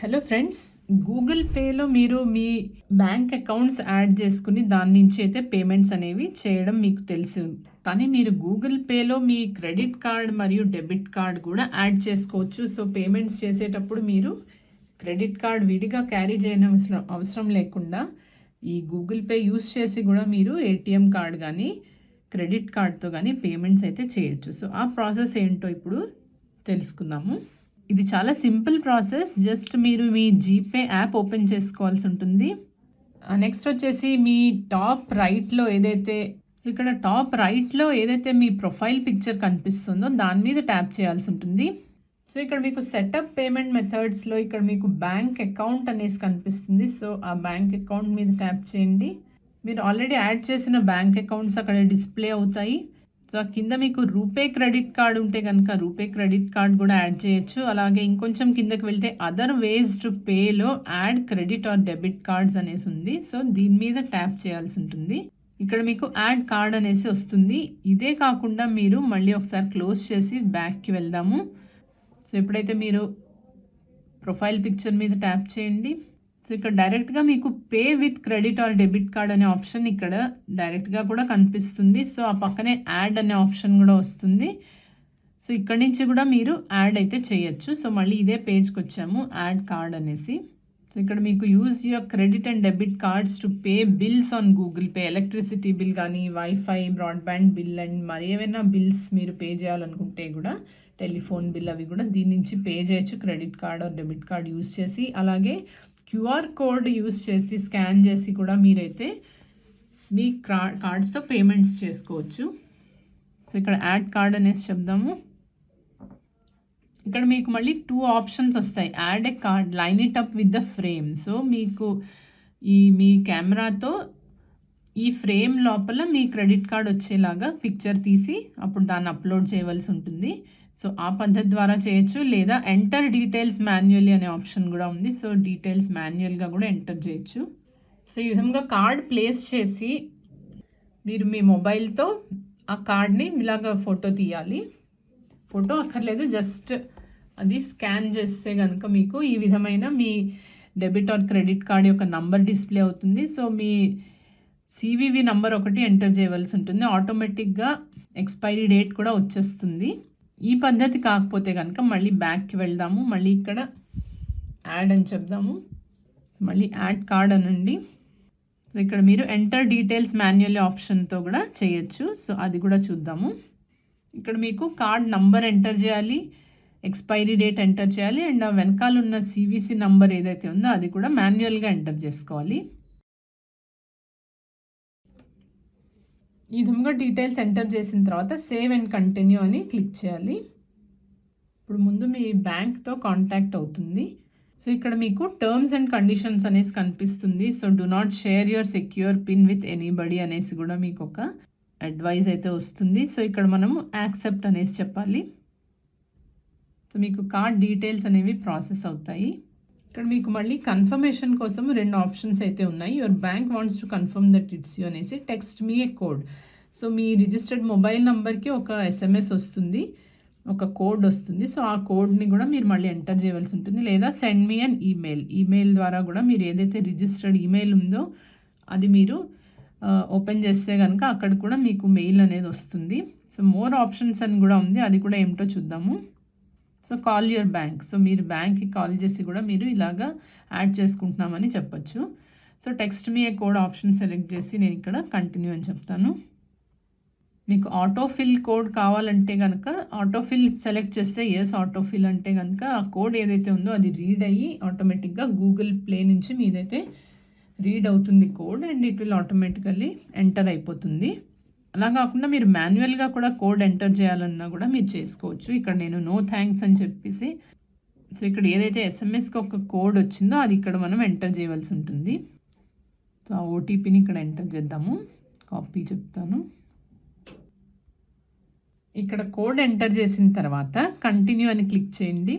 Hello friends Google పేలో మీరు మీ bank accounts add చేసుకుని దాని నుంచి అయితే పేమెంట్స్ అనేవి చేయడం మీకు తెలుసు. కానీ మీరు గూగుల్ పేలో మీ క్రెడిట్ కార్డ్ మరియు డెబిట్ కార్డ్ కూడా యాడ్ చేసుకోవచ్చు. సో పేమెంట్స్ చేసేటప్పుడు మీరు క్రెడిట్ కార్డ్ విడిగా క్యారీ చేయని అవసరం అవసరం లేకుండా ఈ గూగుల్ పే యూస్ చేసి కూడా మీరు ఏటీఎం కార్డ్ కానీ క్రెడిట్ కార్డ్తో కానీ పేమెంట్స్ అయితే చేయొచ్చు. సో ఆ ప్రాసెస్ ఏంటో ఇప్పుడు తెలుసుకుందాము. ఇది చాలా సింపుల్ ప్రాసెస్. జస్ట్ మీరు మీ జీపే యాప్ ఓపెన్ చేసుకోవాల్సి ఉంటుంది. నెక్స్ట్ వచ్చేసి మీ టాప్ రైట్లో ఏదైతే ఇక్కడ టాప్ రైట్లో ఏదైతే మీ ప్రొఫైల్ పిక్చర్ కనిపిస్తుందో దాని మీద ట్యాప్ చేయాల్సి ఉంటుంది. సో ఇక్కడ మీకు సెటప్ పేమెంట్ మెథడ్స్లో ఇక్కడ మీకు బ్యాంక్ అకౌంట్ అనేసి కనిపిస్తుంది. సో ఆ బ్యాంక్ అకౌంట్ మీద ట్యాప్ చేయండి. మీరు ఆల్రెడీ యాడ్ చేసిన బ్యాంక్ అకౌంట్స్ అక్కడ డిస్ప్లే అవుతాయి. సో ఆ కింద మీకు రూపే క్రెడిట్ కార్డ్ ఉంటే కనుక రూపే క్రెడిట్ కార్డ్ కూడా యాడ్ చేయొచ్చు. అలాగే ఇంకొంచెం కిందకి వెళ్తే అదర్ వేస్ టు పేలో add credit or debit cards అనేసి ఉంది. సో దీని మీద ట్యాప్ చేయాల్సి ఉంటుంది. ఇక్కడ మీకు యాడ్ కార్డ్ అనేసి వస్తుంది. ఇదే కాకుండా మీరు మళ్ళీ ఒకసారి క్లోజ్ చేసి బ్యాక్కి వెళ్దాము. సో ఎప్పుడైతే మీరు ప్రొఫైల్ పిక్చర్ మీద ట్యాప్ చేయండి. సో ఇక్కడ డైరెక్ట్గా మీకు pay with credit or debit card అనే ఆప్షన్ ఇక్కడ డైరెక్ట్గా కూడా కనిపిస్తుంది. సో ఆ పక్కనే యాడ్ అనే ఆప్షన్ కూడా వస్తుంది. సో ఇక్కడ నుంచి కూడా మీరు యాడ్ అయితే చేయొచ్చు. సో మళ్ళీ ఇదే పేజ్కి వచ్చాము యాడ్ కార్డ్ అనేసి. సో ఇక్కడ మీకు use your credit and debit cards to pay bills on Google pay electricity bill కానీ వైఫై బ్రాడ్బ్యాండ్ బిల్ అండ్ మరి ఏమైనా బిల్స్ మీరు పే చేయాలనుకుంటే కూడా టెలిఫోన్ బిల్ అవి కూడా దీని నుంచి పే చేయొచ్చు. Credit card or debit card use చేసి అలాగే క్యూఆర్ కోడ్ యూస్ చేసి స్కాన్ చేసి కూడా మీరైతే మీ క్రా కార్డ్స్తో పేమెంట్స్ చేసుకోవచ్చు. సో ఇక్కడ యాడ్ కార్డ్ అనేసి చెప్దాము. ఇక్కడ మీకు మళ్ళీ టూ ఆప్షన్స్ వస్తాయి. Add a card line it up with the frame. So మీకు ఈ మీ కెమెరాతో ఈ ఫ్రేమ్ లోపల మీ క్రెడిట్ కార్డ్ వచ్చేలాగా పిక్చర్ తీసి అప్పుడు దాన్ని అప్లోడ్ చేయవలసి ఉంటుంది. సో ఆ పద్ధతి ద్వారా చేయొచ్చు. లేదా ఎంటర్ డీటెయిల్స్ మాన్యువల్లీ అనే ఆప్షన్ కూడా ఉంది. సో డీటెయిల్స్ మాన్యువల్గా కూడా ఎంటర్ చేయొచ్చు. సో ఈ విధంగా కార్డ్ ప్లేస్ చేసి మీరు మీ మొబైల్తో ఆ కార్డ్ని ఇలాగ ఫోటో తీయాలి. ఫోటో అక్కర్లేదు. జస్ట్ అది స్కాన్ చేస్తే కనుక మీకు ఈ విధమైన మీ డెబిట్ ఆర్ క్రెడిట్ కార్డ్ యొక్క నంబర్ డిస్ప్లే అవుతుంది. సో మీ సివివి నంబర్ ఒకటి ఎంటర్ చేయవలసి ఉంటుంది. ఆటోమేటిక్గా ఎక్స్పైరీ డేట్ కూడా వచ్చేస్తుంది. ఈ పద్ధతి కాకపోతే కనుక మళ్ళీ బ్యాక్కి వెళ్దాము. మళ్ళీ ఇక్కడ యాడ్ అని చెప్దాము. మళ్ళీ యాడ్ కార్డ్ అనండి. సో ఇక్కడ మీరు ఎంటర్ డీటెయిల్స్ మాన్యువల్ ఆప్షన్తో కూడా చేయొచ్చు. సో అది కూడా చూద్దాము. ఇక్కడ మీకు కార్డ్ నంబర్ ఎంటర్ చేయాలి ఎక్స్పైరీ డేట్ ఎంటర్ చేయాలి అండ్ ఆ వెనకాల ఉన్న సివిసి నంబర్ ఏదైతే ఉందో అది కూడా మాన్యువల్గా ఎంటర్ చేసుకోవాలి. ఈ విధంగా డీటెయిల్స్ ఎంటర్ చేసిన తర్వాత సేవ్ అండ్ కంటిన్యూ అని క్లిక్ చేయాలి. ఇప్పుడు ముందు మీ బ్యాంక్తో కాంటాక్ట్ అవుతుంది. సో ఇక్కడ మీకు టర్మ్స్ అండ్ కండిషన్స్ అనేసి కనిపిస్తుంది. So do not share your secure pin with anybody అనేసి కూడా మీకు ఒక అడ్వైజ్ అయితే వస్తుంది. సో ఇక్కడ మనము యాక్సెప్ట్ అనేసి చెప్పాలి. సో మీకు కార్డ్ డీటెయిల్స్ అనేవి ప్రాసెస్ అవుతాయి. ఇక్కడ మీకు మళ్ళీ కన్ఫర్మేషన్ కోసం రెండు ఆప్షన్స్ అయితే ఉన్నాయి. Your bank wants to confirm that it's you అనేసి text me a code so me registered mobile నెంబర్కి ఒక ఎస్ఎంఎస్ వస్తుంది. ఒక కోడ్ వస్తుంది. సో ఆ కోడ్ని కూడా మీరు మళ్ళీ ఎంటర్ చేయవలసి ఉంటుంది. లేదా send me an email email ద్వారా కూడా మీరు ఏదైతే రిజిస్టర్డ్ ఈమెయిల్ ఉందో అది మీరు ఓపెన్ చేస్తే కనుక అక్కడ కూడా మీకు మెయిల్ అనేది వస్తుంది. సో మోర్ ఆప్షన్స్ అని కూడా ఉంది. అది కూడా ఏమిటో చూద్దాము. So call your bank. So మీరు బ్యాంక్కి కాల్ చేసి కూడా మీరు ఇలాగా యాడ్ చేసుకుంటున్నామని చెప్పొచ్చు. So text me code option select చేసి నేను ఇక్కడ కంటిన్యూ అని చెప్తాను. మీకు ఆటోఫిల్ కోడ్ కావాలంటే కనుక ఆటోఫిల్ సెలెక్ట్ చేస్తే ఎస్ ఆటోఫిల్ అంటే కనుక ఆ కోడ్ ఏదైతే ఉందో అది రీడ్ అయ్యి ఆటోమేటిక్గా గూగుల్ ప్లే నుంచి మీదైతే రీడ్ అవుతుంది code and it will automatically enter అయిపోతుంది. అలా కాకుండా మీరు మాన్యువల్గా కూడా కోడ్ ఎంటర్ చేయాలన్నా కూడా మీరు చేసుకోవచ్చు. ఇక్కడ నేను నో థ్యాంక్స్ అని చెప్పేసి సో ఇక్కడ ఏదైతే ఎస్ఎంఎస్కి ఒక కోడ్ వచ్చిందో అది ఇక్కడ మనం ఎంటర్ చేయవలసి ఉంటుంది. సో ఆ ఓటీపీని ఇక్కడ ఎంటర్ చేద్దాము. కాపీ చెప్తాను. ఇక్కడ కోడ్ ఎంటర్ చేసిన తర్వాత కంటిన్యూ అని క్లిక్ చేయండి.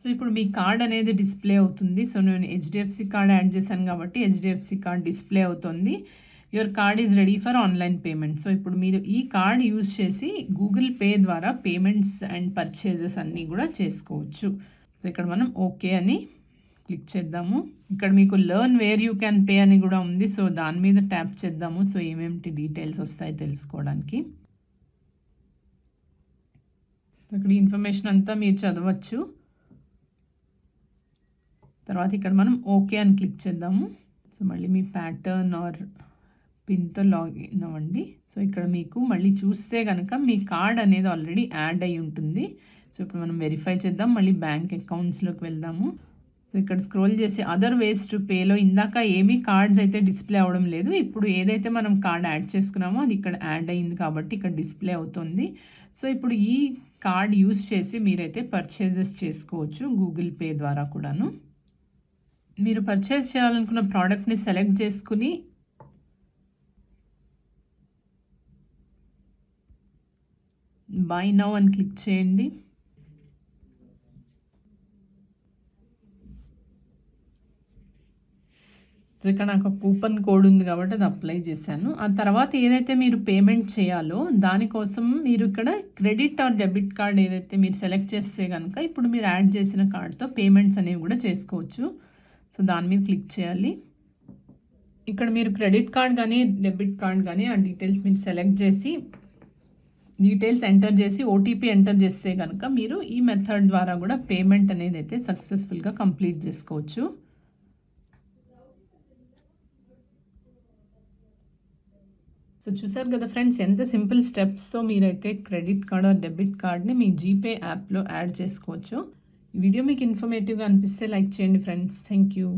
సో ఇప్పుడు మీ కార్డ్ అనేది డిస్ప్లే అవుతుంది. సో నేను హెచ్డిఎఫ్సి కార్డ్ యాడ్ చేశాను కాబట్టి హెచ్డిఎఫ్సి కార్డ్ డిస్ప్లే అవుతుంది. Your card is ready for online payment so ఇప్పుడు మీరు ఈ కార్డ్ యూజ్ చేసి గూగుల్ పే ద్వారా పేమెంట్స్ అండ్ పర్చేజెస్ అన్నీ కూడా చేసుకోవచ్చు. సో ఇక్కడ మనం ఓకే అని క్లిక్ చేద్దాము. ఇక్కడ మీకు learn where you can pay అని కూడా ఉంది. సో దాని మీద ట్యాప్ చేద్దాము. సో ఏమేమిటి డీటెయిల్స్ వస్తాయి తెలుసుకోవడానికి. ఇక్కడ ఇన్ఫర్మేషన్ అంతా మీరు చదవచ్చు. తర్వాత ఇక్కడ మనం ఓకే అని క్లిక్ చేద్దాము. సో మళ్ళీ మీ ప్యాటర్న్ ఆర్ పిన్తో లాగిన్ అవ్వండి సో ఇక్కడ మీకు మళ్ళీ చూస్తే కనుక మీ కార్డ్ అనేది ఆల్రెడీ యాడ్ అయి ఉంటుంది. సో ఇప్పుడు మనం వెరిఫై చేద్దాం. మళ్ళీ బ్యాంక్ అకౌంట్స్లోకి వెళ్దాము. సో ఇక్కడ స్క్రోల్ చేసి అదర్ వేస్ టు పేలో ఇందాక ఏమీ కార్డ్స్ అయితే డిస్ప్లే అవ్వడం లేదు. ఇప్పుడు ఏదైతే మనం కార్డ్ యాడ్ చేసుకున్నామో అది ఇక్కడ యాడ్ అయింది కాబట్టి ఇక్కడ డిస్ప్లే అవుతుంది. సో ఇప్పుడు ఈ కార్డ్ యూస్ చేసి మీరైతే పర్చేజెస్ చేసుకోవచ్చు గూగుల్ పే ద్వారా కూడాను. మీరు పర్చేస్ చేయాలనుకున్న ప్రోడక్ట్ని సెలెక్ట్ చేసుకుని బై నౌ అని క్లిక్ చేయండి. సో ఇక్కడ నాకు కూపన్ కోడ్ ఉంది కాబట్టి అది అప్లై చేశాను. ఆ తర్వాత ఏదైతే మీరు పేమెంట్ చేయాలో దానికోసం మీరు ఇక్కడ క్రెడిట్ ఆర్ డెబిట్ కార్డ్ ఏదైతే మీరు సెలెక్ట్ చేస్తే కనుక ఇప్పుడు మీరు యాడ్ చేసిన కార్డ్తో పేమెంట్స్ అనేవి కూడా చేసుకోవచ్చు. సో దాని మీద క్లిక్ చేయాలి. ఇక్కడ మీరు క్రెడిట్ కార్డ్ కానీ డెబిట్ కార్డ్ కానీ ఆ డీటెయిల్స్ మీరు సెలెక్ట్ చేసి డీటెయిల్స్ ఎంటర్ చేసి ఓటీపీ ఎంటర్ చేస్తే కనుక మీరు ఈ మెథడ్ ద్వారా కూడా పేమెంట్ అనేది అయితే సక్సెస్ఫుల్గా కంప్లీట్ చేసుకోవచ్చు. సో చూసారు కదా ఫ్రెండ్స్ ఎంత సింపుల్ స్టెప్స్తో మీరైతే క్రెడిట్ కార్డ్ ఆర్ డెబిట్ కార్డ్ని మీ జీపే యాప్లో యాడ్ చేసుకోవచ్చు. ఈ వీడియో మీకు ఇన్ఫర్మేటివ్గా అనిపిస్తే లైక్ చేయండి ఫ్రెండ్స్ థ్యాంక్ యూ